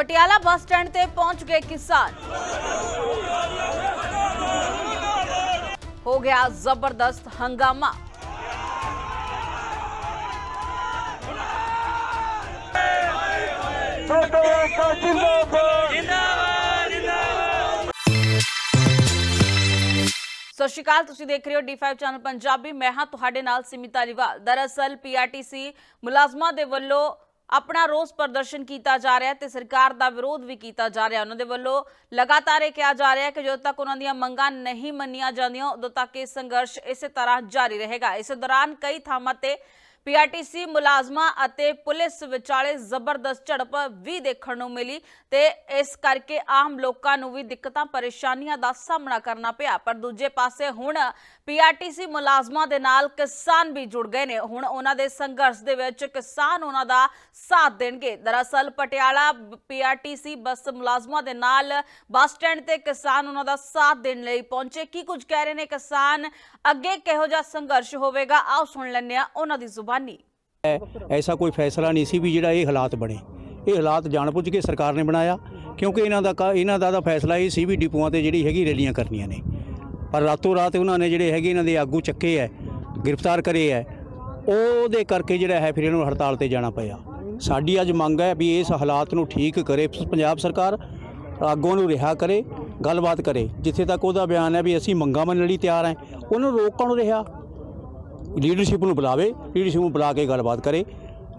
Patiala bus stand ਤੇ ਪਹੁੰਚ ਗਏ ਕਿਸਾਨ ਹੋ ਗਿਆ ਜ਼ਬਰਦਸਤ ਹੰਗਾਮਾ ਸਤਿ ਸ਼੍ਰੀ ਅਕਾਲ ਤੁਸੀਂ ਦੇਖ ਰਹੇ ਹੋ D5 ਚੈਨਲ ਪੰਜਾਬੀ ਮੈਂ ਹਾਂ ਤੁਹਾਡੇ ਨਾਲ ਸਿਮਿਤ ਧਾਲੀਵਾਲ ਦਰਅਸਲ ਪੀਆਰਟੀਸੀ ਮੁਲਾਜ਼ਮਾਂ ਦੇ ਵੱਲੋਂ ਆਪਣਾ ਰੋਸ ਪ੍ਰਦਰਸ਼ਨ ਕੀਤਾ ਜਾ ਰਿਹਾ ਤੇ ਸਰਕਾਰ ਦਾ ਵਿਰੋਧ ਵੀ ਕੀਤਾ ਜਾ ਰਿਹਾ ਉਹਨਾਂ ਦੇ ਵੱਲੋਂ ਲਗਾਤਾਰ ਇਹ ਕਿਹਾ ਜਾ ਰਿਹਾ ਕਿ ਜਦੋਂ ਤੱਕ ਉਹਨਾਂ ਦੀਆਂ ਮੰਗਾਂ ਨਹੀਂ ਮੰਨੀਆਂ ਜਾਂਦੀਆਂ, ਉਦੋਂ ਤੱਕ ਇਹ ਸੰਘਰਸ਼ ਇਸੇ ਤਰ੍ਹਾਂ ਜਾਰੀ ਰਹੇਗਾ। ਇਸ ਦੌਰਾਨ ਕਈ ਥਾਵਾਂ ਤੇ ਪੀਆਰਟੀਸੀ ਮੁਲਾਜ਼ਮਾਂ ਅਤੇ ਪੁਲਿਸ ਵਿਚਾਲੇ ਜ਼ਬਰਦਸਤ ਝੜਪ ਵੀ ਦੇਖਣ ਨੂੰ ਮਿਲੀ ਤੇ ਇਸ ਕਰਕੇ ਆਮ ਲੋਕਾਂ ਨੂੰ ਵੀ ਦਿੱਕਤਾਂ, ਪਰੇਸ਼ਾਨੀਆਂ ਦਾ ਸਾਹਮਣਾ ਕਰਨਾ ਪਿਆ। ਪਰ ਦੂਜੇ ਪਾਸੇ ਹੁਣ ਪੀਆਰਟੀਸੀ ਮੁਲਾਜ਼ਮਾਂ ਦੇ ਨਾਲ ਕਿਸਾਨ ਵੀ ਜੁੜ ਗਏ ਨੇ। ਹੁਣ ਉਹਨਾਂ ਦੇ ਸੰਘਰਸ਼ ਦੇ ਵਿੱਚ ਕਿਸਾਨ ਉਹਨਾਂ ਦਾ ਸਾਥ ਦੇਣਗੇ। ਦਰਅਸਲ ਪਟਿਆਲਾ ਪੀਆਰਟੀਸੀ ਬੱਸ ਮੁਲਾਜ਼ਮਾਂ ਦੇ ਨਾਲ ਬੱਸ ਸਟੈਂਡ ਤੇ ਕਿਸਾਨ ਉਹਨਾਂ ਦਾ ਸਾਥ ਦੇਣ ਲਈ ਪਹੁੰਚੇ। ਕੀ ਕੁਝ ਕਹਿ ਰਹੇ ਨੇ ਕਿਸਾਨ? ਅੱਗੇ ਕਿਹੋ ਜਿਹਾ ਸੰਘਰਸ਼ ਹੋਵੇਗਾ? ਆਓ ਸੁਣ ਲੈਂਦੇ ਆ ਉਹਨਾਂ ਦੀ ਜ਼ੁਬਾਨ। ਹੈ, ਐਸਾ ਕੋਈ ਫੈਸਲਾ ਨਹੀਂ ਸੀ ਵੀ ਜਿਹੜਾ ਇਹ ਹਾਲਾਤ ਬਣੇ। ਇਹ ਹਾਲਾਤ ਜਾਣਬੁੱਝ ਕੇ ਸਰਕਾਰ ਨੇ ਬਣਾਇਆ, ਕਿਉਂਕਿ ਇਹਨਾਂ ਦਾ ਕਾ- ਇਹਨਾਂ ਦਾ ਤਾਂ ਫੈਸਲਾ ਇਹ ਸੀ ਵੀ ਡਿਪੂਆਂ ਤੇ ਜਿਹੜੀ ਹੈਗੀ ਰੈਲੀਆਂ ਕਰਨੀਆਂ ਨੇ। ਪਰ ਰਾਤੋਂ ਰਾਤ ਉਹਨਾਂ ਨੇ ਜਿਹੜੇ ਹੈਗੇ ਇਹਨਾਂ ਦੇ ਆਗੂ ਚੱਕੇ ਐ ਗ੍ਰਿਫਤਾਰ ਕਰੇ ਐ ਉਹਦੇ ਕਰਕੇ ਜਿਹੜਾ ਹੈ ਫਿਰ ਇਹਨਾਂ ਨੂੰ ਹੜਤਾਲ ਤੇ ਜਾਣਾ ਪਿਆ। ਸਾਡੀ ਅੱਜ ਮੰਗ ਹੈ ਵੀ ਇਸ ਹਾਲਾਤ ਨੂੰ ਠੀਕ ਕਰੇ ਪੰਜਾਬ ਸਰਕਾਰ, ਆਗੂਆਂ ਨੂੰ ਰਿਹਾ ਕਰੇ, ਗੱਲਬਾਤ ਕਰੇ। ਜਿੱਥੇ ਤੱਕ ਉਹਦਾ ਬਿਆਨ ਹੈ ਵੀ ਅਸੀਂ ਮੰਗਾਂ ਮੰਨਣ ਲਈ ਤਿਆਰ ਹਾਂ, ਉਹਨੂੰ ਰੋਕਣ ਕੌਣ ਰਿਹਾ। ਲੀਡਰਸ਼ਿਪ ਨੂੰ ਬੁਲਾਵੇ ਲੀਡਰਸ਼ਿਪ ਨੂੰ ਬੁਲਾ ਕੇ ਗੱਲਬਾਤ ਕਰੇ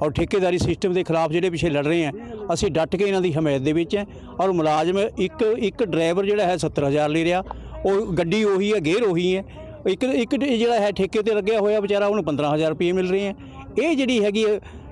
ਔਰ ਠੇਕੇਦਾਰੀ ਸਿਸਟਮ ਦੇ ਖਿਲਾਫ ਜਿਹੜੇ ਪਿੱਛੇ ਲੜ ਰਹੇ ਆ, ਅਸੀਂ ਡਟ ਕੇ ਇਹਨਾਂ ਦੀ ਹਮਾਇਤ ਦੇ ਵਿੱਚ ਹੈ ਔਰ ਮੁਲਾਜ਼ਮ ਇੱਕ ਇੱਕ ਡਰਾਈਵਰ ਜਿਹੜਾ ਹੈ 70000 ਲੈ ਰਿਹਾ, ਉਹ ਗੱਡੀ ਉਹੀ ਹੈ ਗੇਅਰ ਉਹੀ ਹੈ, ਇੱਕ ਇੱਕ ਜਿਹੜਾ ਹੈ ਠੇਕੇ ਤੇ ਲੱਗਿਆ ਹੋਇਆ ਵਿਚਾਰਾ ਉਹਨੂੰ 15000 ਰੁਪਏ ਮਿਲ ਰਹੇ ਆ। ਇਹ ਜਿਹੜੀ ਹੈਗੀ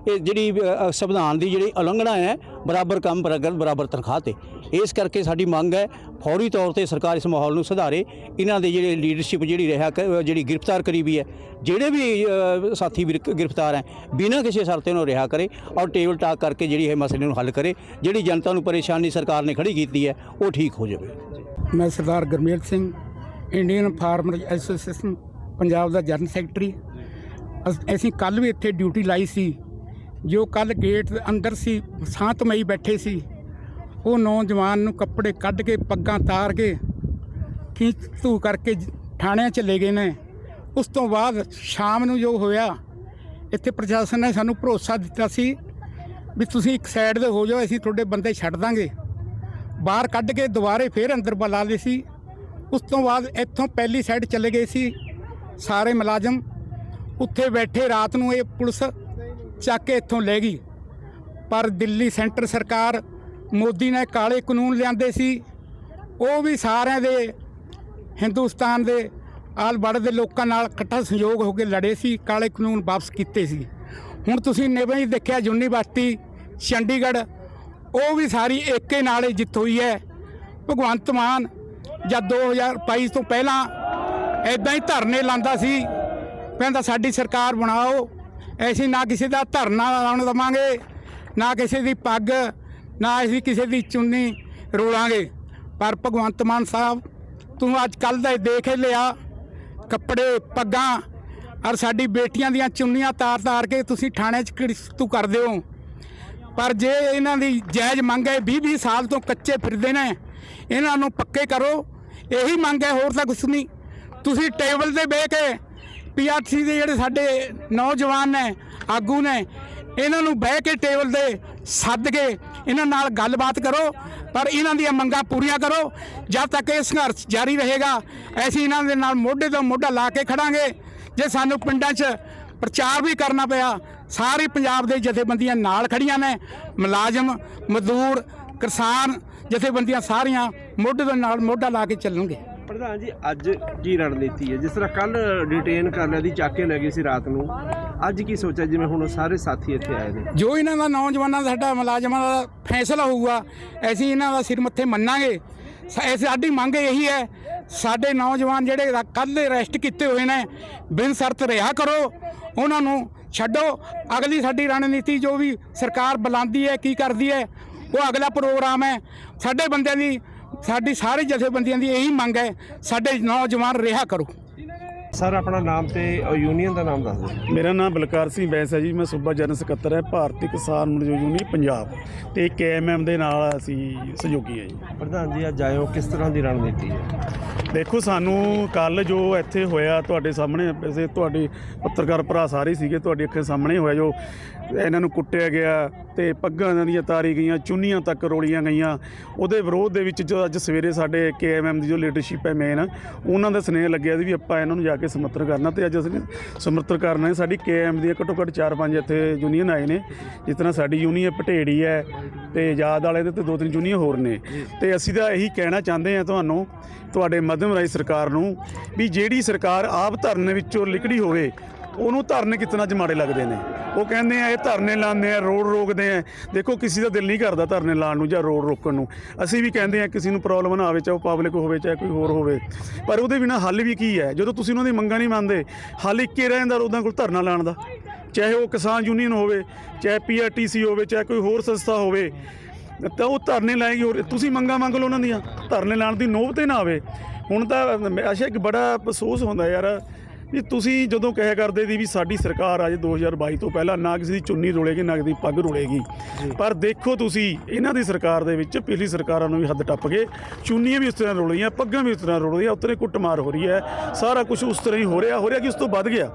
ਇਹ ਜਿਹੜੀ ਸੰਵਿਧਾਨ ਦੀ ਜਿਹੜੀ ਉਲੰਘਣਾ ਹੈ, ਬਰਾਬਰ ਕੰਮ ਬਰਾਬਰ ਬਰਾਬਰ ਤਨਖਾਹ ਤੇ। ਇਸ ਕਰਕੇ ਸਾਡੀ ਮੰਗ ਹੈ ਫੌਰੀ ਤੌਰ ਤੇ ਸਰਕਾਰ ਇਸ ਮਾਹੌਲ ਨੂੰ ਸੁਧਾਰੇ। ਇਹਨਾਂ ਦੇ ਜਿਹੜੇ ਲੀਡਰਸ਼ਿਪ ਜਿਹੜੀ ਰਿਹਾ ਜਿਹੜੀ ਗ੍ਰਿਫਤਾਰ ਕਰੀ ਵੀ ਹੈ, ਜਿਹੜੇ ਵੀ ਸਾਥੀ ਗ੍ਰਿਫਤਾਰ ਹੈ, ਬਿਨਾਂ ਕਿਸੇ ਸ਼ਰਤੇ ਨੂੰ ਰਿਹਾ ਕਰੇ ਔਰ ਟੇਬਲ ਟਾਕ ਕਰਕੇ ਜਿਹੜੀ ਇਹ ਮਸਲੇ ਨੂੰ ਹੱਲ ਕਰੇ, ਜਿਹੜੀ ਜਨਤਾ ਨੂੰ ਪਰੇਸ਼ਾਨੀ ਸਰਕਾਰ ਨੇ ਖੜੀ ਕੀਤੀ ਹੈ, ਉਹ ਠੀਕ ਹੋ ਜਾਵੇ। ਮੈਂ Sardar Gurmel Singh Indian farmer association Punjab ਦਾ ਜਨਰਲ ਸੈਕਟਰੀ ਅਸ- ਅਸੀਂ ਕੱਲ ਵੀ ਇੱਥੇ ਡਿਊਟੀ ਲਾਈ ਸੀ, ਜੋ ਕੱਲ ਗੇਟ ਦੇ ਅੰਦਰ ਸੀ ਸ਼ਾਂਤਮਈ ਬੈਠੇ ਸੀ ਉਹ ਨੌਜਵਾਨ ਨੂੰ ਕੱਪੜੇ ਕੱਢ ਕੇ, ਪੱਗਾਂ ਤਾਰ ਕੇ ਖੀਂਚ ਧੂ ਕਰਕੇ ਥਾਣਿਆਂ ਚਲੇ ਗਏ ਨੇ। ਉਸ ਤੋਂ ਬਾਅਦ ਸ਼ਾਮ ਨੂੰ ਜੋ ਹੋਇਆ, ਇੱਥੇ ਪ੍ਰਸ਼ਾਸਨ ਨੇ ਸਾਨੂੰ ਭਰੋਸਾ ਦਿੱਤਾ ਸੀ ਵੀ ਤੁਸੀਂ ਇੱਕ ਸਾਈਡ ਦੇ ਹੋ ਜਾਓ, ਅਸੀਂ ਤੁਹਾਡੇ ਬੰਦੇ ਛੱਡ ਦਾਂਗੇ। ਬਾਹਰ ਕੱਢ ਕੇ ਦੁਬਾਰੇ ਫੇਰ ਅੰਦਰ ਬੁਲਾ ਲਏ ਸੀ। ਉਸ ਤੋਂ ਬਾਅਦ ਇੱਥੋਂ ਪਹਿਲੀ ਸਾਈਡ ਚਲੇ ਗਏ ਸੀ ਸਾਰੇ ਮੁਲਾਜ਼ਮ। ਉੱਥੇ ਬੈਠੇ ਰਾਤ ਨੂੰ ਇਹ ਪੁਲਿਸ ਚੱਕ ਕੇ ਇੱਥੋਂ ਲੈ ਗਈ। ਪਰ ਦਿੱਲੀ ਸੈਂਟਰ ਸਰਕਾਰ ਮੋਦੀ ਨੇ ਕਾਲੇ ਕਾਨੂੰਨ ਲਿਆਂਦੇ ਸੀ, ਉਹ ਵੀ ਸਾਰਿਆਂ ਦੇ, ਹਿੰਦੁਸਤਾਨ ਦੇ ਆਲ ਬੜ ਦੇ ਲੋਕਾਂ ਨਾਲ ਇਕੱਠਾ ਸੰਯੋਗ ਹੋ ਕੇ ਲੜੇ ਸੀ, ਕਾਲੇ ਕਾਨੂੰਨ ਵਾਪਸ ਕੀਤੇ ਸੀ। ਹੁਣ ਤੁਸੀਂ ਨਵੇਂ ਹੀ ਦੇਖਿਆ ਯੂਨੀਵਰਸਿਟੀ, ਚੰਡੀਗੜ੍ਹ, ਉਹ ਵੀ ਸਾਰੀ ਏਕੇ ਨਾਲ ਹੀ ਜਿੱਤ ਹੋਈ ਹੈ। ਭਗਵੰਤ ਮਾਨ ਜਦ 2022 ਤੋਂ ਪਹਿਲਾਂ ਐਦਾਂ ਹੀ ਧਰਨੇ ਲਾਂਦਾ ਸੀ, ਕਹਿੰਦਾ ਸਾਡੀ ਸਰਕਾਰ ਬਣਾਓ ਐਸੀ ਨਾ ਕਿਸੇ ਦਾ ਧਰਨਾ ਲਾਉਣ ਦਵਾਂਗੇ, ਨਾ ਕਿਸੇ ਦੀ ਪੱਗ ਨਾ ਅਸੀਂ ਕਿਸੇ ਦੀ ਚੁੰਨੀ ਰੋਲਾਂਗੇ। ਪਰ ਭਗਵੰਤ ਮਾਨ ਸਾਹਿਬ, ਤੂੰ ਅੱਜ ਕੱਲ ਦਾ ਦੇਖ ਹੀ ਲਿਆ, ਕੱਪੜੇ, ਪੱਗਾਂ, ਔਰ ਸਾਡੀ ਬੇਟੀਆਂ ਦੀਆਂ ਚੁੰਨੀਆਂ ਤਾਰ ਤਾਰ ਕੇ ਤੁਸੀਂ ਥਾਣੇ 'ਚ ਕਿਰਸਤੂ ਕਰਦੇ ਹੋ? ਪਰ ਜੇ ਇਹਨਾਂ ਦੀ ਜਾਇਜ਼ ਮੰਗ ਹੈ 20 20 ਸਾਲ ਤੋਂ ਕੱਚੇ ਫਿਰਦੇ ਨੇ, ਇਹਨਾਂ ਨੂੰ ਪੱਕੇ ਕਰੋ। ਇਹੀ ਮੰਗ ਹੈ, ਹੋਰ ਤਾਂ ਕੁਛ ਨਹੀਂ। ਤੁਸੀਂ ਟੇਬਲ ਤੇ ਬਹਿ ਕੇ, ਪੀਆਰਸੀ ਦੇ ਜਿਹੜੇ ਸਾਡੇ ਨੌਜਵਾਨ ਨੇ, ਆਗੂ ਨੇ ਇਹਨਾਂ ਨੂੰ ਬਹਿ ਕੇ ਟੇਬਲ ਤੇ ਸੱਦ ਕੇ ਇਹਨਾਂ ਨਾਲ ਗੱਲਬਾਤ ਕਰੋ, ਪਰ ਇਹਨਾਂ ਦੀਆਂ ਮੰਗਾਂ ਪੂਰੀਆਂ ਕਰੋ। ਜਦ ਤੱਕ ਇਹ ਸੰਘਰਸ਼ ਜਾਰੀ ਰਹੇਗਾ, ਅਸੀਂ ਇਹਨਾਂ ਦੇ ਨਾਲ ਮੋਢੇ ਤੋਂ ਮੋਢਾ ਲਾ ਕੇ ਖੜਾਂਗੇ। ਜੇ ਸਾਨੂੰ ਪਿੰਡਾਂ 'ਚ ਪ੍ਰਚਾਰ ਵੀ ਕਰਨਾ ਪਿਆ, ਸਾਰੇ ਪੰਜਾਬ ਦੇ ਜਥੇਬੰਦੀਆਂ ਨਾਲ ਖੜੀਆਂ ਨੇ। ਮੁਲਾਜ਼ਮ, ਮਜ਼ਦੂਰ, ਕਿਸਾਨ ਜਥੇਬੰਦੀਆਂ ਸਾਰੀਆਂ ਮੋਢੇ ਦੇ ਨਾਲ ਮੋਢਾ ਲਾ ਕੇ ਚੱਲਣਗੇ। ਪ੍ਰਧਾਨ ਜੀ, ਅੱਜ ਕੀ ਰਣਨੀਤੀ ਹੈ? ਜਿਸ ਤਰ੍ਹਾਂ ਕੱਲ ਡਿਟੇਨ ਕਰ ਲਿਆ ਦੀ ਚੱਕ ਕੇ ਲੈ ਗਏ ਸੀ ਰਾਤ ਨੂੰ। ਅੱਜ ਕੀ ਸੋਚਿਆ? ਜਿਵੇਂ ਹੁਣ ਸਾਰੇ ਸਾਥੀ ਇੱਥੇ ਆਏ ਨੇ। ਜੋ ਇਹਨਾਂ ਦਾ ਨੌਜਵਾਨਾਂ ਦਾ ਸਾਡਾ ਮੁਲਾਜ਼ਮਾਂ ਦਾ ਫੈਸਲਾ ਹੋਊਗਾ, ਅਸੀਂ ਇਹਨਾਂ ਦਾ ਸਿਰ ਮੱਥੇ ਮੰਨਾਂਗੇ। ਸਾ- ਸਾਡੀ ਮੰਗ ਇਹੀ ਹੈ, ਸਾਡੇ ਨੌਜਵਾਨ ਜਿਹੜੇ ਕੱਲ੍ਹ ਦੇ ਅਰੈਸਟ ਕੀਤੇ ਹੋਏ ਨੇ, ਬਿਨ ਸ਼ਰਤ ਰਿਹਾ ਕਰੋ, ਉਹਨਾਂ ਨੂੰ ਛੱਡੋ। ਅਗਲੀ ਸਾਡੀ ਰਣਨੀਤੀ ਜੋ ਵੀ ਸਰਕਾਰ ਬੁਲਾਉਂਦੀ ਹੈ, ਕੀ ਕਰਦੀ ਹੈ, ਉਹ ਅਗਲਾ ਪ੍ਰੋਗਰਾਮ ਹੈ। ਸਾਡੇ ਬੰਦਿਆਂ ਦੀ ਸਾਡੀ ਸਾਰੇ ਜਥੇਬੰਦੀਆਂ ਦੀ ਇਹੀ ਮੰਗ ਹੈ ਸਾਡੇ ਨੌਜਵਾਨ ਰਿਹਾ ਕਰੋ। ਸਰ ਆਪਣਾ ਨਾਮ ਤੇ ਯੂਨੀਅਨ ਦਾ ਨਾਮ ਦੱਸ ਦਿਓ। ਮੇਰਾ ਨਾਮ ਬਲਕਾਰ ਸਿੰਘ ਬੈਂਸ ਹੈ ਜੀ ਮੈਂ ਸੂਬਾ ਜਨਰਲ ਸਕੱਤਰ ਹੈ ਭਾਰਤੀ ਕਿਸਾਨ ਮਜ਼ਦੂਰ ਯੂਨੀਅਨ ਪੰਜਾਬ ਤੇ ਕੇਐਮਐਮ ਦੇ ਨਾਲ ਅਸੀਂ ਸਹਿਯੋਗੀ ਹੈ ਜੀ। ਪ੍ਰਧਾਨ ਜੀ ਅੱਜ ਆਇਓ ਕਿਸ ਤਰ੍ਹਾਂ ਦੀ ਰਣਨੀਤੀ ਹੈ? ਦੇਖੋ ਸਾਨੂੰ ਕੱਲ ਜੋ ਇੱਥੇ ਹੋਇਆ ਤੁਹਾਡੇ ਸਾਹਮਣੇ ਵੈਸੇ ਤੁਹਾਡੇ ਪੱਤਰਕਾਰ ਭਰਾ ਸਾਰੇ ਸੀਗੇ ਤੁਹਾਡੀ ਅੱਖਾਂ ਸਾਹਮਣੇ ਹੋਇਆ ਜੋ ਇਹਨਾਂ ਨੂੰ ਕੁੱਟਿਆ ਗਿਆ ਤੇ ਪੱਗਾਂ ਇਹਨਾਂ ਦੀਆਂ ਤਾਰੀ ਗਈਆਂ, ਚੁੰਨੀਆਂ ਤੱਕ ਰੋਲੀਆਂ ਗਈਆਂ। ਉਹਦੇ ਵਿਰੋਧ ਦੇ ਵਿੱਚ ਜੋ, ਅੱਜ ਸਵੇਰੇ ਸਾਡੇ ਕੇਐਮਐਮ ਦੀ ਜੋ ਲੀਡਰਸ਼ਿਪ ਹੈ ਮੇਨ ਉਹਨਾਂ ਦਾ ਸਨੇਹ ਲੱਗਿਆ ਸੀ ਵੀ ਆਪਾਂ ਇਹਨਾਂ ਨੂੰ ਜਾ ਕੇ ਸਮਰਥਨ ਕਰਨਾ ਤੇ ਅੱਜ ਅਸੀਂ ਸਮਰਥਨ ਕਰਨਾ ਹੈ ਸਾਡੀ ਕੇਐਮ ਦੀਆਂ ਘੱਟੋ ਘੱਟ 4-5 ਇੱਥੇ ਯੂਨੀਅਨ ਆਏ ਨੇ, ਜਿਸ ਤਰ੍ਹਾਂ ਸਾਡੀ ਯੂਨੀਅਨ ਪਟੇੜੀ ਹੈ ਤੇ ਆਜ਼ਾਦ ਵਾਲੇ ਦੇ ਤੇ ਦੋ ਤਿੰਨ ਯੂਨੀਅਨ ਹੋਰ ਨੇ। ਤੇ ਅਸੀਂ ਤਾਂ ਇਹੀ ਕਹਿਣਾ ਚਾਹੁੰਦੇ ਹਾਂ ਤੁਹਾਨੂੰ, ਤੁਹਾਡੇ ਮਾਧਿਅਮ ਰਾਈ ਸਰਕਾਰ ਨੂੰ ਵੀ ਜਿਹੜੀ ਸਰਕਾਰ ਆਪ ਧਰਨੇ ਵਿੱਚੋਂ ਲਿਕੜੀ ਹੋਵੇ ਉਹਨੂੰ ਧਰਨੇ ਕਿਤਨਾ ਚ ਮਾੜੇ ਲੱਗਦੇ ਨੇ? ਉਹ ਕਹਿੰਦੇ ਆ, ਇਹ ਧਰਨੇ ਲਾਉਂਦੇ ਆ, ਰੋਡ ਰੋਕਦੇ ਆ। ਦੇਖੋ, ਕਿਸੇ ਦਾ ਦਿਲ ਨਹੀਂ ਕਰਦਾ ਧਰਨੇ ਲਾਉਣ ਨੂੰ ਜਾਂ ਰੋਡ ਰੋਕਣ ਨੂੰ। ਅਸੀਂ ਵੀ ਕਹਿੰਦੇ ਆ, ਕਿਸੇ ਨੂੰ ਪ੍ਰੋਬਲਮ ਨਾ ਆਵੇ, ਚਾਹੇ ਉਹ ਪਬਲਿਕ ਹੋਵੇ, ਚਾਹੇ ਕੋਈ ਹੋਰ ਹੋਵੇ। ਪਰ ਉਹਦੇ ਬਿਨਾ ਹੱਲ ਵੀ ਕੀ ਹੈ? ਜਦੋਂ ਤੁਸੀਂ ਉਹਨਾਂ ਦੀ ਮੰਗਾਂ ਨਹੀਂ ਮੰਨਦੇ, ਹੱਲ ਇੱਕੇ ਰਹਿ ਜਾਂਦਾ ਉਹਨਾਂ ਕੋਲ ਧਰਨਾ ਲਾਉਣ ਦਾ। ਚਾਹੇ ਉਹ ਕਿਸਾਨ ਯੂਨੀਅਨ ਹੋਵੇ, ਚਾਹੇ ਪੀਆਰਟੀਸੀ ਹੋਵੇ, ਚਾਹੇ ਕੋਈ ਹੋਰ ਸੰਸਥਾ ਹੋਵੇ, ਤਾਂ ਉਹ ਧਰਨੇ ਲਾਏਗੀ ਹੋਰ। ਤੁਸੀਂ ਮੰਗਾਂ ਮੰਗ ਲਓ ਉਹਨਾਂ ਦੀਆਂ। ਧਰਨੇ ਲਾਉਣ ਦੀ ਨੋਬਤ ਹੀ ਨਾ ਆਵੇ। ਹੁਣ ਤਾਂ ਅੱਛਾ, ਇੱਕ ਬੜਾ ਅਫਸੋਸ ਹੁੰਦਾ ਯਾਰ। ਵੀ ਤੁਸੀਂ ਜਦੋਂ ਕਹਿਆ ਕਰਦੇ ਦੀ ਵੀ ਸਾਡੀ ਸਰਕਾਰ ਅੱਜ 2022 ਤੋਂ ਪਹਿਲਾਂ ਨਾ ਕਿਸੇ ਦੀ ਚੁੰਨੀ ਰੋਲੇਗੀ ਨਾ ਕਿਸੇ ਦੀ ਪੱਗ ਰੋਲੇਗੀ। ਪਰ ਦੇਖੋ ਤੁਸੀਂ ਇਹਨਾਂ ਦੀ ਸਰਕਾਰ ਦੇ ਵਿੱਚ ਪਿਛਲੀ ਸਰਕਾਰਾਂ ਨੂੰ ਵੀ ਹੱਦ ਟੱਪ ਗਏ ਚੁੰਨੀਆਂ ਵੀ ਉਸ ਤਰ੍ਹਾਂ ਰੋਲ ਰਹੀਆਂ ਪੱਗਾਂ ਵੀ ਉਸ ਤਰ੍ਹਾਂ ਰੋਲ ਰਹੀਆਂ ਉਤਰੇ ਕੁੱਟਮਾਰ ਹੋ ਰਹੀ ਹੈ ਸਾਰਾ ਕੁਝ ਉਸ ਤਰ੍ਹਾਂ ਹੀ ਹੋ ਰਿਹਾ ਹੋ ਰਿਹਾ ਕਿ ਉਸ ਤੋਂ ਵੱਧ ਗਿਆ?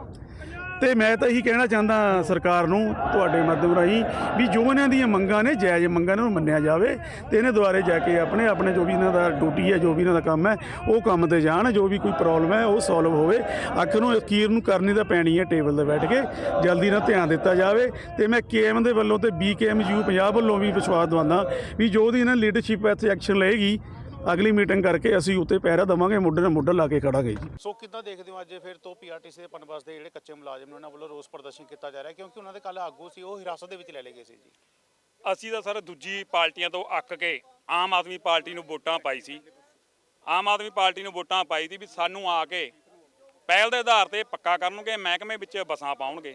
ਤੇ ਮੈਂ ਤਾਂ ਇਹੀ ਕਹਿਣਾ ਚਾਹੁੰਦਾ ਸਰਕਾਰ ਨੂੰ, ਤੁਹਾਡੇ ਮਾਧਿਅਮ ਰਾਹੀਂ, ਵੀ ਜੋ ਇਹਨਾਂ ਦੀਆਂ ਮੰਗਾਂ ਨੇ, ਜਾਇਜ਼ ਮੰਗਾਂ ਨੂੰ ਮੰਨਿਆ ਜਾਵੇ ਤੇ ਇਹਨੇ ਦੁਆਰੇ ਜਾ ਕੇ ਆਪਣੇ ਆਪਣੇ ਜੋ ਵੀ ਇਹਨਾਂ ਦਾ ਡਿਊਟੀ ਹੈ, ਜੋ ਵੀ ਇਹਨਾਂ ਦਾ ਕੰਮ ਹੈ, ਉਹ ਕੰਮ ਤੇ ਜਾਣ, ਜੋ ਵੀ ਕੋਈ ਪ੍ਰੋਬਲਮ ਹੈ, ਉਹ ਸੋਲਵ ਹੋਵੇ। ਆਖਰ ਨੂੰ, ਅਖੀਰ ਨੂੰ ਕਰਨੀ ਤਾਂ ਪੈਣੀ ਹੈ ਟੇਬਲ ਤੇ ਬੈਠ ਕੇ, ਜਲਦੀ ਨਾਲ ਧਿਆਨ ਦਿੱਤਾ ਜਾਵੇ। ਤੇ ਮੈਂ ਕੇਐਮ ਦੇ ਵੱਲੋਂ ਤੇ ਬੀਕੇਐਮਯੂ ਪੰਜਾਬ ਵੱਲੋਂ ਵੀ ਵਿਸ਼ਵਾਸ ਦਵਾਉਂਦਾ ਵੀ ਜੋ ਦੀ ਇਹਨਾਂ ਲੀਡਰਸ਼ਿਪ ਇੱਥੇ ਐਕਸ਼ਨ ਲਏਗੀ ਅਗਲੀ ਮੀਟਿੰਗ ਕਰਕੇ ਅਸੀਂ ਉੱਤੇ ਪਹਿਰਾ ਦਵਾਂਗੇ ਮੁੱਢੇ ਨਾਲ ਮੁੱਢਾ ਲਾ ਕੇ ਖੜਾਂਗੇ ਜੀ। ਸੋ ਕਿੱਦਾਂ ਦੇਖਦੇ ਹੋ ਅੱਜ ਫਿਰ ਤੋਂ ਪੀਆਰਟੀਸੀ ਦੇ ਪਨਬਸ ਦੇ ਜਿਹੜੇ ਕੱਚੇ ਮੁਲਾਜ਼ਮ ਨੇ ਉਹਨਾਂ ਵੱਲੋਂ ਰੋਸ ਪ੍ਰਦਰਸ਼ਨ ਕੀਤਾ ਜਾ ਰਿਹਾ? ਕਿਉਂਕਿ ਉਹਨਾਂ ਦੇ ਕੱਲ ਆਗੂ ਸੀ ਉਹ ਹਿਰਾਸਤ ਦੇ ਵਿੱਚ ਲੈ ਲਏ ਗਏ ਸੀ ਜੀ। ਅਸੀਂ ਤਾਂ ਸਰ ਦੂਜੀ ਪਾਰਟੀਆਂ ਤੋਂ ਅੱਕ ਕੇ ਆਮ ਆਦਮੀ ਪਾਰਟੀ ਨੂੰ ਵੋਟਾਂ ਪਾਈ ਸੀ। ਆਮ ਆਦਮੀ ਪਾਰਟੀ ਨੂੰ ਵੋਟਾਂ ਪਾਈ ਸੀ ਵੀ ਸਾਨੂੰ ਆ ਕੇ ਪਹਿਲ ਦੇ ਆਧਾਰ ਤੇ ਪੱਕਾ ਕਰਨਗੇ ਮਹਿਕਮੇ ਵਿੱਚ ਬੱਸਾਂ ਪਾਉਣਗੇ।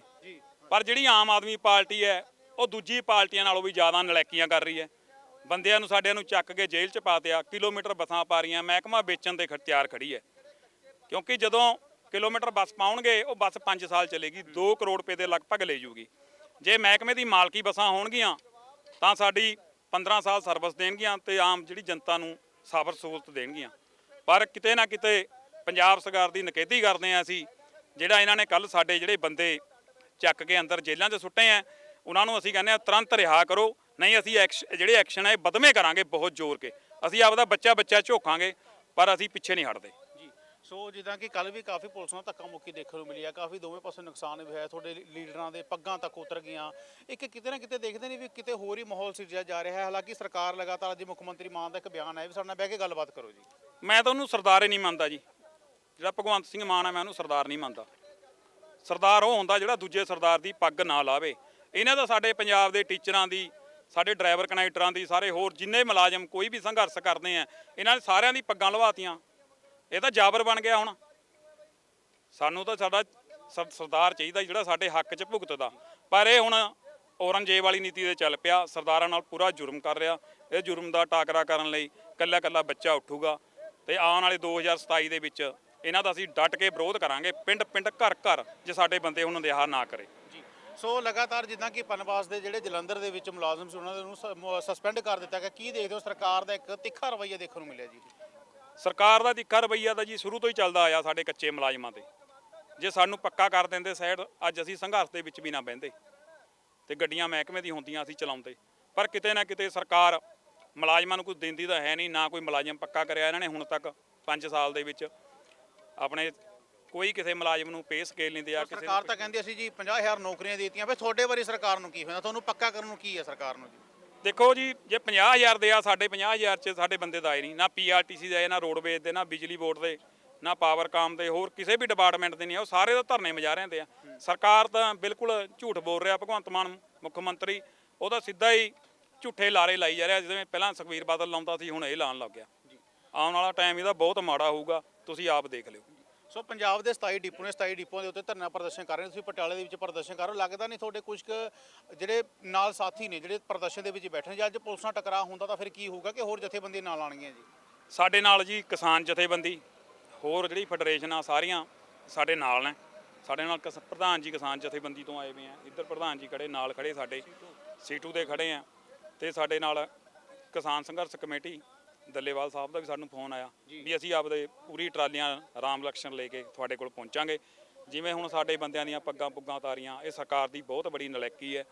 ਪਰ ਜਿਹੜੀ ਆਮ ਆਦਮੀ ਪਾਰਟੀ ਹੈ ਉਹ ਦੂਜੀ ਪਾਰਟੀਆਂ ਨਾਲੋਂ ਵੀ ਜ਼ਿਆਦਾ ਨਲੈਕੀਆਂ ਕਰ ਰਹੀ ਹੈ। ਬੰਦਿਆਂ ਨੂੰ ਸਾਡਿਆਂ ਨੂੰ ਚੱਕ ਕੇ ਜੇਲ੍ਹ 'ਚ ਪਾ ਤਿਆ ਕਿਲੋਮੀਟਰ ਬੱਸਾਂ ਪਾ ਰਹੀਆਂ, ਮਹਿਕਮਾ ਵੇਚਣ ਦੇ ਖ- ਤਿਆਰ ਖੜੀ ਹੈ। ਕਿਉਂਕਿ ਜਦੋਂ ਕਿਲੋਮੀਟਰ ਬੱਸ ਪਾਉਣਗੇ, ਉਹ ਬੱਸ 5 ਸਾਲ ਚੱਲੇਗੀ 2 ਕਰੋੜ ਰੁਪਏ ਦੇ ਲਗਭਗ ਲੈ ਜੂਗੀ। ਜੇ ਮਹਿਕਮੇ ਦੀ ਮਾਲਕੀ ਬੱਸਾਂ ਹੋਣਗੀਆਂ, ਤਾਂ ਸਾਡੀ 15 ਸਾਲ ਸਰਵਿਸ ਦੇਣਗੀਆਂ ਤੇ ਆਮ ਜਿਹੜੀ ਜਨਤਾ ਨੂੰ ਸਫ਼ਰ ਸਹੂਲਤ ਦੇਣਗੀਆਂ। ਪਰ ਕਿਤੇ ਨਾ ਕਿਤੇ ਪੰਜਾਬ ਸਰਕਾਰ ਦੀ ਨਕੇਦੀ ਕਰਦੇ ਆ ਅਸੀਂ, ਜਿਹੜਾ ਇਹਨਾਂ ਨੇ ਕੱਲ ਸਾਡੇ ਜਿਹੜੇ ਬੰਦੇ ਚੱਕ ਕੇ ਅੰਦਰ ਜੇਲ੍ਹਾਂ 'ਚ ਸੁੱਟੇ ਆ ਉਹਨਾਂ ਨੂੰ ਅਸੀਂ ਕਹਿੰਦੇ ਆ ਤੁਰੰਤ ਰਿਹਾ ਕਰੋ। ਨਹੀਂ ਅਸੀਂ ਜਿਹੜੇ ਐਕਸ਼ਨ ਇਹ ਬਦਮੇ ਕਰਾਂਗੇ ਬਹੁਤ ਜ਼ੋਰ ਕੇ। ਅਸੀਂ ਆਪਦਾ ਬੱਚਾ ਬੱਚਾ ਝੋਕਾਂਗੇ ਪਰ ਅਸੀਂ ਪਿੱਛੇ ਨਹੀਂ ਹਟਦੇ। ਜੀ। ਸੋ ਜਿੱਦਾਂ ਕਿ ਕੱਲ ਵੀ ਕਾਫੀ ਪੁਲਿਸ ਨੂੰ ਧੱਕਾ ਮੁੱਕੀ ਦੇਖਣ ਨੂੰ ਮਿਲੀ ਆ। ਕਾਫੀ ਦੋਵੇਂ ਪਾਸੇ ਨੁਕਸਾਨ ਵੀ ਹੋਇਆ। ਤੁਹਾਡੇ ਲੀਡਰਾਂ ਦੇ ਪੱਗਾਂ ਤੱਕ ਉਤਰ ਗਈਆਂ। ਇੱਕ ਕਿਤੇ ਨਾ ਕਿਤੇ ਦੇਖਦੇ ਨੇ ਵੀ ਕਿਤੇ ਹੋਰ ਹੀ ਮਾਹੌਲ ਸਿਰਜਿਆ ਜਾ ਰਿਹਾ ਹੈ। ਹਾਲਾਂਕਿ ਸਰਕਾਰ ਲਗਾਤਾਰ ਅੱਜ ਮੁੱਖ ਮੰਤਰੀ ਮਾਨ ਦਾ ਇੱਕ ਬਿਆਨ ਆਇਆ ਵੀ ਸਾਡੇ ਨਾਲ ਬਹਿ ਕੇ ਗੱਲਬਾਤ ਕਰੋ ਜੀ। ਮੈਂ ਤਾਂ ਉਹਨੂੰ ਸਰਦਾਰ ਹੀ ਨਹੀਂ ਮੰਨਦਾ ਜੀ। ਜਿਹੜਾ ਭਗਵੰਤ ਸਿੰਘ ਮਾਨ ਹੈ ਮੈਂ ਉਹਨੂੰ ਸਰਦਾਰ ਨਹੀਂ ਮੰਨਦਾ। ਸਰਦਾਰ ਉਹ ਹੁੰਦਾ ਜਿਹੜਾ ਦੂਜੇ ਸਰਦਾਰ ਦੀ ਪੱਗ ਨਾ ਲਾਵੇ। ਇਹਨਾਂ ਦਾ ਸਾਡੇ ਪੰਜਾਬ ਦੇ ਟੀਚਰਾਂ ਦੀ ਸਾਡੇ ਡਰਾਈਵਰ ਕਨੈਕਟਰਾਂ ਦੀ, ਸਾਰੇ ਹੋਰ ਜਿੰਨੇ ਮੁਲਾਜ਼ਮ ਕੋਈ ਵੀ ਸੰਘਰਸ਼ ਕਰਦੇ ਆ, ਇਹਨਾਂ ਨੇ ਸਾਰਿਆਂ ਦੀ ਪੱਗਾਂ ਲਵਾਤੀਆਂ। ਇਹ ਤਾਂ ਜਾਬਰ ਬਣ ਗਿਆ ਹੁਣ। ਸਾਨੂੰ ਤਾਂ ਸਾਡਾ ਸਰ- ਸਰਦਾਰ ਚਾਹੀਦਾ ਜਿਹੜਾ ਸਾਡੇ ਹੱਕ 'ਚ ਭੁਗਤਦਾ। ਪਰ ਇਹ ਹੁਣ ਔਰੰਗਜ਼ੇਬ ਵਾਲੀ ਨੀਤੀ ਦੇ ਚੱਲ ਪਿਆ, ਸਰਦਾਰਾਂ ਨਾਲ ਪੂਰਾ ਜੁਰਮ ਕਰ ਰਿਹਾ। ਇਹ ਜੁਰਮ ਦਾ ਟਾਕਰਾ ਕਰਨ ਲਈ ਕੱਲਾ ਕੱਲਾ ਬੱਚਾ ਉੱਠੂਗਾ। ਤੇ ਆਉਣ ਵਾਲੇ 2027 ਦੇ ਵਿੱਚ ਇਹਨਾਂ ਦਾ ਅਸੀਂ ਡਟ ਕੇ ਵਿਰੋਧ ਕਰਾਂਗੇ ਪਿੰਡ ਪਿੰਡ ਘਰ ਘਰ ਜੇ ਸਾਡੇ ਬੰਦੇ ਹੁਣ ਰਿਹਾ ਨਾ ਕਰੇ। ਸੋ ਲਗਾਤਾਰ ਜਿੱਦਾਂ ਕਿ ਪਨਵਾਸ ਦੇ ਜਿਹੜੇ ਜਲੰਧਰ ਦੇ ਵਿੱਚ ਮੁਲਾਜ਼ਮ ਸੀ, ਉਹਨਾਂ ਨੂੰ ਸਸਪੈਂਡ ਕਰ ਦਿੱਤਾ ਗਿਆ। ਕੀ ਦੇਖਦੇ ਹੋ? ਸਰਕਾਰ ਦਾ ਇੱਕ ਤਿੱਖਾ ਰਵੱਈਆ ਦੇਖਣ ਨੂੰ ਮਿਲਿਆ ਜੀ? ਸਰਕਾਰ ਦਾ ਤਿੱਖਾ ਰਵੱਈਆ ਤਾਂ ਜੀ ਸ਼ੁਰੂ ਤੋਂ ਹੀ ਚੱਲਦਾ ਆਇਆ ਸਾਡੇ ਕੱਚੇ ਮੁਲਾਜ਼ਮਾਂ ਤੇ। ਜੇ ਸਾਨੂੰ ਪੱਕਾ ਕਰ ਦਿੰਦੇ ਸਾਈਡ, ਅੱਜ ਅਸੀਂ ਸੰਘਰਸ਼ ਦੇ ਵਿੱਚ ਵੀ ਨਾ ਬਹਿੰਦੇ। ਤੇ ਗੱਡੀਆਂ ਮਹਿਕਮੇ ਦੀ ਹੁੰਦੀਆਂ ਅਸੀਂ ਚਲਾਉਂਦੇ। ਪਰ ਕਿਤੇ ਨਾ ਕਿਤੇ ਸਰਕਾਰ ਮੁਲਾਜ਼ਮਾਂ ਨੂੰ ਕੁਝ ਦਿੰਦੀ ਤਾਂ ਹੈ ਨਹੀਂ, ਨਾ ਕੋਈ ਮੁਲਾਜ਼ਮ ਪੱਕਾ ਕਰਿਆ ਇਹਨਾਂ ਨੇ ਹੁਣ ਤੱਕ 5 ਸਾਲ ਦੇ ਵਿੱਚ। ਆਪਣੇ ਕੋਈ ਕਿਸੇ ਮੁਲਾਜ਼ਮ ਨੂੰ ਪੇ ਸਕੇਲ ਨਹੀਂ ਦਿਆ ਕਿਸੇ ਸਰਕਾਰ ਤਾਂ ਕਹਿੰਦੀ ਅਸੀਂ ਜੀ 50000 ਨੌਕਰੀਆਂ ਦੇ ਦਿੱਤੀਆਂ ਫਿਰ ਤੁਹਾਡੇ ਵਾਰੀ ਸਰਕਾਰ ਨੂੰ ਕੀ ਹੋਇਆ? ਤੁਹਾਨੂੰ ਪੱਕਾ ਕਰਨ ਨੂੰ ਕੀ ਹੈ ਸਰਕਾਰ ਨੂੰ ਜੀ? ਦੇਖੋ ਜੀ ਜੇ 50000 ਦੇ ਆ ਸਾਡੇ 50000 ਚ ਸਾਡੇ ਬੰਦੇ ਤਾਂ ਆਏ ਨਹੀਂ। ਨਾ ਪੀਆਰਟੀਸੀ ਦੇ ਆਏ ਨਾ ਰੋਡਵੇਜ਼ ਦੇ ਨਾ ਬਿਜਲੀ ਬੋਰਡ ਦੇ ਨਾ ਪਾਵਰਕਾਮ ਦੇ ਹੋਰ ਕਿਸੇ ਵੀ ਡਿਪਾਰਟਮੈਂਟ ਦੇ ਨਹੀਂ ਆ ਉਹ ਸਾਰੇ ਤਾਂ ਧਰਨੇ ਮਜਾਰਿਆਂ ਦੇ ਆ। ਸਰਕਾਰ ਤਾਂ ਬਿਲਕੁਲ ਝੂਠ ਬੋਲ ਰਿਹਾ ਭਗਵੰਤ ਮਾਨ ਮੁੱਖ ਮੰਤਰੀ। ਉਹ ਤਾਂ ਸਿੱਧਾ ਹੀ ਝੂਠੇ ਲਾਰੇ ਲਾਈ ਜਾ ਰਿਹਾ ਜਿਵੇਂ ਪਹਿਲਾਂ ਸੁਖਵੀਰ ਬਾਦਲ ਲਾਉਂਦਾ ਸੀ ਹੁਣ ਇਹ ਲਾਉਣ ਲੱਗ ਗਿਆ। ਆਉਣ ਵਾਲਾ ਟਾਈਮ ਇਹਦਾ ਬਹੁਤ ਮਾੜਾ ਹੋਊਗਾ। ਤੁਸੀਂ ਆਪ ਦੇਖ ਲਿਓ। ਸੋ ਪੰਜਾਬ ਦੇ 27 ਡਿਪੂ ਨੇ 27 ਡਿਪੂਆਂ ਦੇ ਉੱਤੇ ਧਰਨਾ ਪ੍ਰਦਰਸ਼ਨ ਕਰ ਰਹੇ ਨੇ। ਤੁਸੀਂ ਪਟਿਆਲੇ ਦੇ ਵਿੱਚ ਪ੍ਰਦਰਸ਼ਨ ਕਰ ਰਹੇ ਹੋ। ਲੱਗਦਾ ਨਹੀਂ ਤੁਹਾਡੇ ਕੁਝ ਕੁ ਜਿਹੜੇ ਨਾਲ ਸਾਥੀ ਨੇ, ਜਿਹੜੇ ਪ੍ਰਦਰਸ਼ਨ ਦੇ ਵਿੱਚ ਬੈਠੇ ਨੇ। ਜੇ ਅੱਜ ਪੁਲਿਸ ਨਾਲ ਟਕਰਾਅ ਹੁੰਦਾ ਤਾਂ ਫਿਰ ਕੀ ਹੋਊਗਾ ਕਿ ਹੋਰ ਜਥੇਬੰਦੀ ਨਾਲ ਆਣਗੀਆਂ ਜੀ? ਸਾਡੇ ਨਾਲ ਜੀ ਕਿਸਾਨ ਜਥੇਬੰਦੀ, ਹੋਰ ਜਿਹੜੀ ਫੈਡਰੇਸ਼ਨ ਆ ਸਾਰੀਆਂ ਸਾਡੇ ਨਾਲ ਨੇ। ਸਾਡੇ ਨਾਲ ਕਿਸ- ਪ੍ਰਧਾਨ ਜੀ ਕਿਸਾਨ ਜਥੇਬੰਦੀ ਤੋਂ ਆਏ ਹੋਏ ਆ। ਇੱਧਰ ਪ੍ਰਧਾਨ ਜੀ ਖੜੇ, ਨਾਲ ਖੜੇ ਸਾਡੇ, ਸੀਟੂ ਦੇ ਖੜੇ ਆ। ਤੇ ਸਾਡੇ ਨਾਲ ਕਿਸਾਨ ਸੰਘਰਸ਼ ਕਮੇਟੀ ਦੱਲੇਵਾਲ ਸਾਹਿਬ ਦਾ ਵੀ ਸਾਨੂੰ ਫੋਨ ਆਇਆ ਵੀ ਅਸੀਂ ਆਪਦੇ ਪੂਰੀ ਟਰਾਲੀਆਂ ਰਾਮ ਲਕਸ਼ਣ ਲੈ ਕੇ ਤੁਹਾਡੇ ਕੋਲ ਪਹੁੰਚਾਂਗੇ। ਜਿਵੇਂ ਹੁਣ ਸਾਡੇ ਬੰਦਿਆਂ ਦੀਆਂ ਪੱਗਾਂ ਪੁੱਗਾਂ ਤਾਰੀਆਂ ਇਹ ਸਰਕਾਰ ਦੀ ਬਹੁਤ ਬੜੀ ਨਲਾਇਕੀ ਹੈ।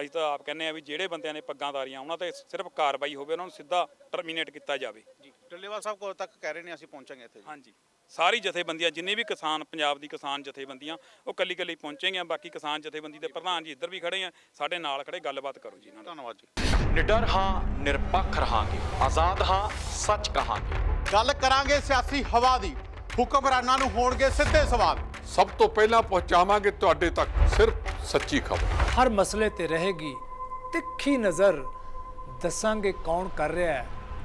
ਅਸੀਂ ਤਾਂ ਆਪ ਕਹਿੰਦੇ ਆ ਵੀ ਜਿਹੜੇ ਬੰਦਿਆਂ ਨੇ ਪੱਗਾਂ ਤਾਰੀਆਂ ਉਹਨਾਂ ਤੇ ਸਿਰਫ ਕਾਰਵਾਈ ਹੋਵੇ ਉਹਨਾਂ ਨੂੰ ਸਿੱਧਾ ਟਰਮੀਨੇਟ ਕੀਤਾ ਜਾਵੇ। ਜੀ ਟੱਲੇਵਾਲ ਸਾਹਿਬ ਕੋਲ ਤੱਕ ਕਹਿ ਰਹੇ ਨੇ ਅਸੀਂ ਪਹੁੰਚਾਂਗੇ ਇੱਥੇ ਹਾਂਜੀ। ਸਾਰੀ ਜਥੇਬੰਦੀਆਂ ਜਿੰਨੇ ਵੀ ਕਿਸਾਨ ਪੰਜਾਬ ਦੀ ਕਿਸਾਨ ਜਥੇਬੰਦੀਆਂ ਉਹ ਕੱਲੀ ਕੱਲੀ ਪਹੁੰਚੇਗੀਆਂ ਬਾਕੀ ਕਿਸਾਨ ਜਥੇਬੰਦੀ ਦੇ ਪ੍ਰਧਾਨ ਜੀ ਇੱਧਰ ਵੀ ਖੜੇ ਆ। ਸਾਡੇ ਨਾਲ ਖੜੇ ਗੱਲਬਾਤ ਕਰੋ ਜੀ ਇਹਨਾਂ ਨਾਲ। ਧੰਨਵਾਦ ਜੀ। ਨਿਡਰ ਹਾਂ ਨਿਰਪੱਖ ਰਹਾਂਗੇ। ਆਜ਼ਾਦ ਹਾਂ ਸੱਚ ਕਹਾਂਗੇ। ਗੱਲ ਕਰਾਂਗੇ ਸਿਆਸੀ ਹਵਾ ਦੀ। ਹੁਕਮਰਾਨਾਂ ਨੂੰ ਹੋਣਗੇ ਸਿੱਧੇ ਸਵਾਲ। ਸਭ ਤੋਂ ਪਹਿਲਾਂ ਪਹੁੰਚਾਵਾਂਗੇ ਤੁਹਾਡੇ ਤੱਕ ਸਿਰਫ ਸੱਚੀ ਖਬਰ। ਹਰ ਮਸਲੇ ਤੇ ਰਹੇਗੀ ਤਿੱਖੀ ਨਜ਼ਰ। ਦੱਸਾਂਗੇ ਕੌਣ ਕਰ ਰਿਹਾ ਹੈ।